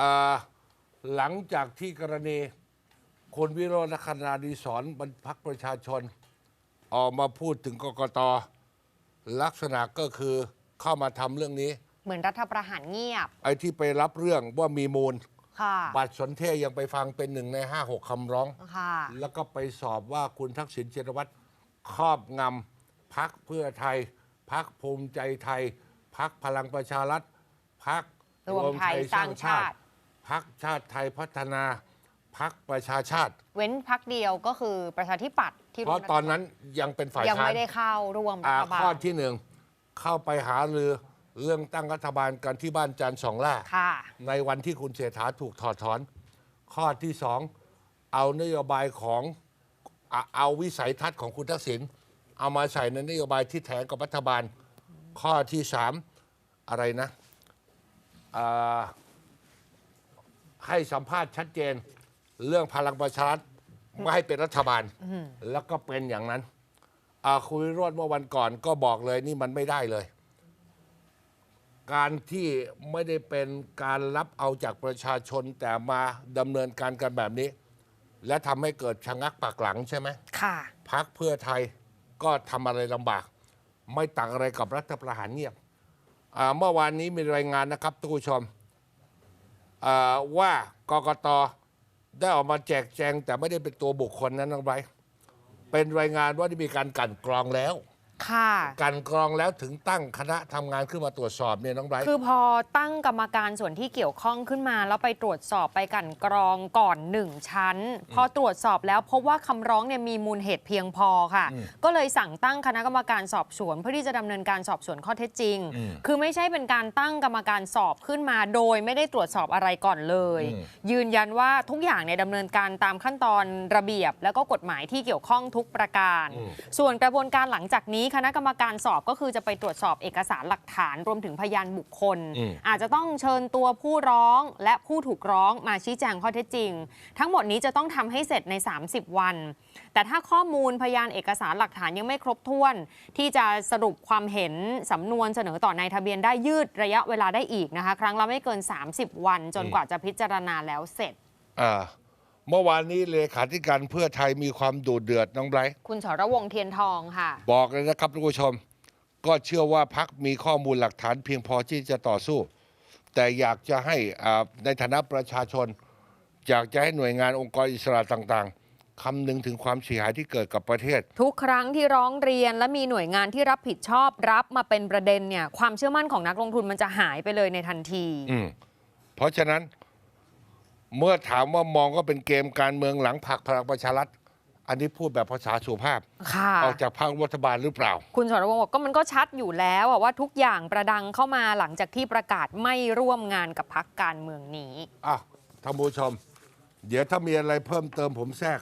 อ่าหลังจากที่กรณีคนวิโรจน์คณาดีสอนบรรพักประชาชน ออกมาพูดถึงกกตลักษณะก็คือเข้ามาทำเรื่องนี้ เหมือนรัฐประหารเงียบ ไอ้ที่ไปรับเรื่องว่ามีมูลค่ะบัตรสนเทยังไปฟังเป็นหนึ่งในห้าหกคำร้องค่ะแล้วก็ไปสอบว่าคุณทักษิณชินวัตรครอบงำพักเพื่อไทย พักภูมิใจไทย พักพลังประชารัฐ พักรวมไทยสร้างชาติ พักชาติไทยพัฒนาพักประชาชาติ เว้นพักเดียวก็คือประชาธิปัตย์ที่เพราะตอนนั้นยังเป็นฝ่ายยังค้านไม่ได้เข้าร่วมรัอ่าฐบาข้อลที่หนึ่งเข้าไปหารือเรื่องตั้งรัฐบาลกันที่บ้านจันทร์สองล่าค่ะในวันที่คุณเศรษฐาถูกถอดถอน ข้อที่สองเอานโยบายของอะเอาวิสัยทัศน์ของคุณทักษิณเอามาใส่ในนโยบายที่แถลงกับรัฐบาล ข้อที่สามอะไรนะอ่า ให้สัมภาษณ์ชัดเจน เรื่องพลังประชารัฐไม่ให้เป็นรัฐบาล แล้วก็เป็นอย่างนั้นอ่าคุณวิโรจน์เมื่อวันก่อนก็บอกเลยนี่มันไม่ได้เลย การที่ไม่ได้เป็นการรับเอาจากประชาชนแต่มาดำเนินการกันแบบนี้ และทำให้เกิดชะงักปากหลังใช่ไหมค่ะพักเพื่อไทยก็ทำอะไรลำบาก ไม่ต่างอะไรกับรัฐประหารเงียบอ่าเมื่อวานนี้มีรายงานนะครับท่านผู้ชมอ่า ว่ากกตได้ออกมาแจกแจงแต่ไม่ได้เป็นตัวบุคคลนั้นน้องไบร์ทเป็นรายงานว่าได้มีการกลันกรองแล้ว ค่ะกลันกรองแล้วถึงตั้งคณะทำงานขึ้นมาตรวจสอบเนี่ยน้องไบร์ทคือพอตั้งกรรมการส่วนที่เกี่ยวข้องขึ้นมา แล้วไปตรวจสอบไปกลันกรองก่อนหนึ่งชั้น พอตรวจสอบแล้วพบว่าคำร้องเนี่ยมีมูลเหตุเพียงพอค่ะ ก็เลยสั่งตั้งคณะกรรมการสอบสวนเพื่อที่จะดำเนินการสอบสวนข้อเท็จจริง คือไม่ใช่เป็นการตั้งกรรมการสอบขึ้นมา โดยไม่ได้ตรวจสอบอะไรก่อนเลย ยืนยันว่าทุกอย่างเนี่ยดำเนินการตามขั้นตอนระเบียบ แล้วก็กฎหมายที่เกี่ยวข้องทุกประการ ส่วนกระบวนการหลังจากนี้คณะกรรมการสอบก็คือจะไปตรวจสอบเอกสารหลักฐานรวมถึงพยานบุคคลอืมอาจจะต้องเชิญตัวผู้ร้องและผู้ถูกร้องมาชี้แจงข้อเท็จจริง ทั้งหมดนี้จะต้องทำให้เสร็จใน 30 วัน แต่ถ้าข้อมูลพยานเอกสารหลักฐานยังไม่ครบถ้วน ที่จะสรุปความเห็นสำนวนเสนอต่อนายทะเบียนได้ยืดระยะเวลาได้อีกนะคะ ครั้งละไม่เกิน 30 วันจนกว่าจะพิจารณาแล้วเสร็จอ่า เมื่อวานนี้เลขาธิการเพื่อไทยมีความดูเดือดน้องไบรท์คุณสรวงศ์เทียนทองค่ะ บอกเลยนะครับทุกผู้ชม ก็เชื่อว่าพักมีข้อมูลหลักฐานเพียงพอที่จะต่อสู้ แต่อยากจะให้อ่าในฐานะประชาชน อยากจะให้หน่วยงานองค์กรอิสระต่างๆคำนึงถึงความเสียหายที่เกิดกับประเทศ ทุกครั้งที่ร้องเรียนและมีหน่วยงานที่รับผิดชอบรับมาเป็นประเด็นเนี่ยความเชื่อมั่นของนักลงทุนมันจะหายไปเลยในทันทีอืมเพราะฉะนั้น เมื่อถามว่ามองก็เป็นเกมการเมืองหลังผลักพลังประชารัฐ อันนี้พูดแบบภาษาสุภาพ ค่ะ ออกจากพรรครัฐบาลหรือเปล่า คุณสรวงศ์บอกก็มันก็ชัดอยู่แล้วอะว่าทุกอย่างประดังเข้ามาหลังจากที่ประกาศไม่ร่วมงานกับพักการเมืองนี้ อะท่านผู้ชม เดี๋ยวถ้ามีอะไรเพิ่มเติมผมแทรก